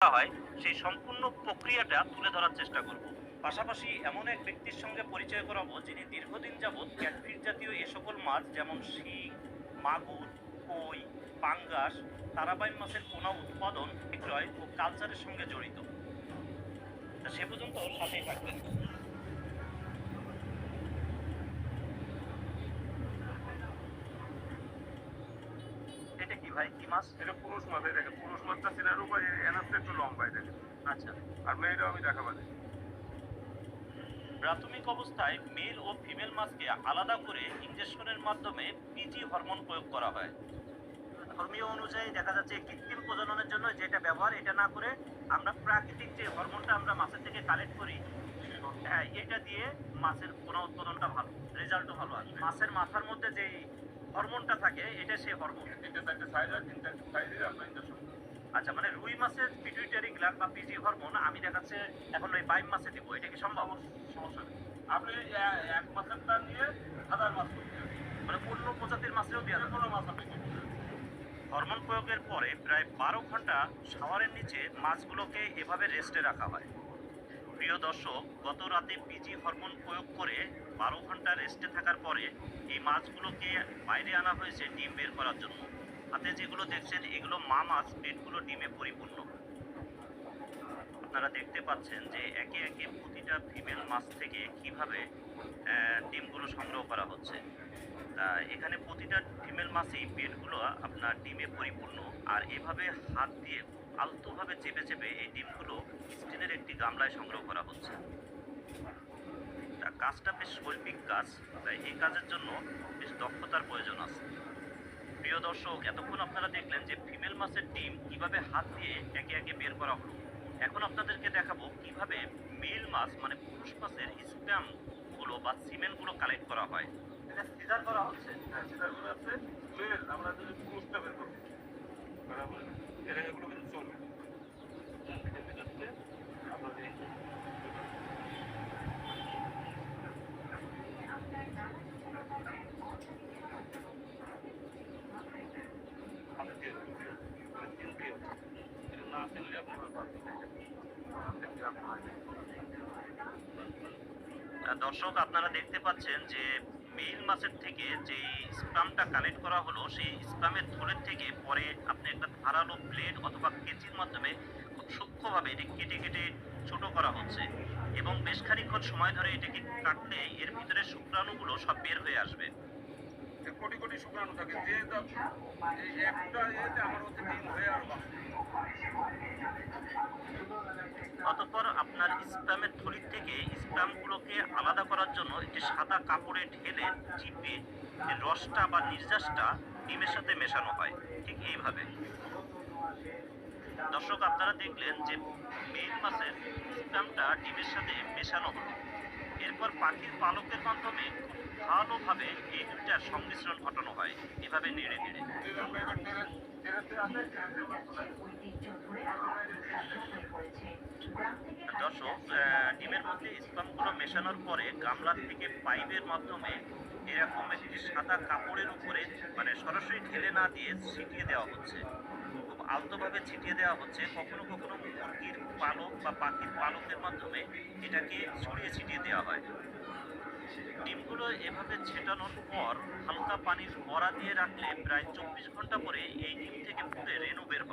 হয়, সেই সম্পূর্ণ প্রক্রিয়াটা তুলে ধরার চেষ্টা করব। পাশাপাশি এমন এক ব্যক্তির সঙ্গে পরিচয় করাবো, যিনি দীর্ঘদিন যাবৎ ক্যাটফিট জাতীয় এ সকল মাছ যেমন শিং, মাগুর, কই, পাঙ্গাস, তারাবাইন মাছের পোনা উৎপাদন, বিক্রয় ও কালচারের সঙ্গে জড়িত। সে পর্যন্ত সাথেই থাকবেন এটা কি ভাই কি মাছ? এটা পুরুষ মাছ এই দেখেন পুরুষ মাছটা চিনার উপর এনাসটা একটু লম্বা এই দেখেন। আচ্ছা। আর মেয়েটা আমি দেখাবানি প্রাথমিক অবস্থায় মেল ও ফিমেল মাছকে আলাদা করে ইনজেকশনের মাধ্যমে পিজি হরমোন প্রয়োগ করা হয়। ধর্মীয় অনুযায়ী দেখা যাচ্ছে কৃত্রিম প্রজননের জন্য যেটা ব্যবহার এটা না করে আমরা প্রাকৃতিক যে হরমোনটা আমরা মাছের থেকে কালেক্ট করি হ্যাঁ এটা দিয়ে মাছের কোনো উৎপাদনটা ভালো রেজাল্টও ভালো আসে মাছের মাথার মধ্যে যে হরমোনটা থাকে এটা সেই হরমোন। আচ্ছা মানে রুই মাছের পিটুইটারি গ্ল্যান্ড বা পিজি হরমোন আমি দেখাচ্ছে এখন ওই বাইম মাছে দিব এটা কি সম্ভব? সমস্যা নেই। আপনি এক মাসেরটা নিয়ে হাজার মাছ মানে অন্য প্রজাতির মাছেও দেওয়া কোনো মাছ আপনি হরমোন প্রয়োগের পরে প্রায় বারো ঘণ্টা শাওয়ারের নিচে মাছগুলোকে এভাবে রেস্টে রাখা হয়। প্রিয় দর্শক, গত রাতে পিজি হরমোন প্রয়োগ করে বারো ঘণ্টা রেস্টে থাকার পরে এই মাছগুলোকে বাইরে আনা হয়েছে ডিম বের করার জন্য। হাতে যেগুলো দেখছেন, এগুলো মা মাছ, পেটগুলো ডিমে পরিপূর্ণ। আপনারা দেখতে পাচ্ছেন যে একে একে প্রতিটা ফিমেল মাছ থেকে কীভাবে ডিমগুলো সংগ্রহ করা হচ্ছে। তা এখানে প্রতিটা ফিমেল মাছেই পেটগুলো আপনার ডিমে পরিপূর্ণ। আর এভাবে হাত দিয়ে আলতোভাবে চেপে চেপে এই ডিমগুলো স্টিলের একটি গামলায় সংগ্রহ করা হচ্ছে। কাজটা বেশ শৈল্পিক কাজ, তাই এই কাজের জন্য বেশ দক্ষতার প্রয়োজন আছে। প্রিয় দর্শক, এতক্ষণ আপনারা দেখলেন যে ফিমেল মাছের ডিম কীভাবে হাত দিয়ে একে একে বের করা হলো। এখন আপনাদেরকে দেখাবো কীভাবে মেল মাছ মানে পুরুষ মাছের স্প্যামগুলো বা সিমেন্টগুলো কালেক্ট করা হয়। এটা সিজার করা হচ্ছে। হ্যাঁ আছে মেল, আমরা যদি পুরুষটা বের করব এটা এগুলো কিন্তু চলবে এটার ভিতর দিয়ে আপনার এই হাতে দিয়ে দেবেন। এটা তিন দিয়ে আছে। এটা না ফেললে আপনার পারবেন না। এটা আপনার আহ, দর্শক, আপনারা দেখতে পাচ্ছেন যে মেইল মাছের থেকে যে স্পামটা কালেক্ট করা হলো, সেই স্পামের থলের থেকে পরে আপনি একটা ধারালো ব্লেড অথবা কেচির মাধ্যমে খুব সূক্ষ্মভাবে এটি কেটে কেটে ছোট করা হচ্ছে এবং বেশ খানিকক্ষণ সময় ধরে এটাকে কাটলে এর ভিতরে শুক্রাণুগুলো সব বের হয়ে আসবে। কোটি কোটি শুক্রাণু থাকে, যে একটা আমার হচ্ছে হয়ে আর আপনার স্প্যামের থলির থেকে স্প্যামগুলোকে আলাদা করার জন্য একটি সাদা কাপড়ে ঢেলে চিপে রসটা বা নির্যাসটা ডিমের সাথে মেশানো হয়। ঠিক এইভাবে। দর্শক, আপনারা দেখলেন যে মেইল মাছের স্প্যামটা ডিমের সাথে মেশানো হলো। এরপর পাখির পালকের মাধ্যমে খুব ভালোভাবে এই দুইটার সংমিশ্রণ ঘটানো হয়। এভাবে নেড়ে নেড়ে। দর্শক ডিমের মধ্যে স্পামগুলো মেশানোর পরে গামলা থেকে পাইপের মাধ্যমে এরকম একটি সাদা কাপড়ের উপরে মানে সরাসরি ঢেলে না দিয়ে ছিটিয়ে দেওয়া হচ্ছে। খুব আলতোভাবে ছিটিয়ে দেওয়া হচ্ছে। কখনো কখনো মুরগির পালক বা পাখির পালকের মাধ্যমে এটাকে ছড়িয়ে ছিটিয়ে দেওয়া হয়। ডিমগুলো এভাবে ছেটানোর পর হালকা পানির বড়া দিয়ে রাখলে প্রায় চব্বিশ ঘণ্টা পরে এই ডিম থেকে পুরে রেণু বের হবে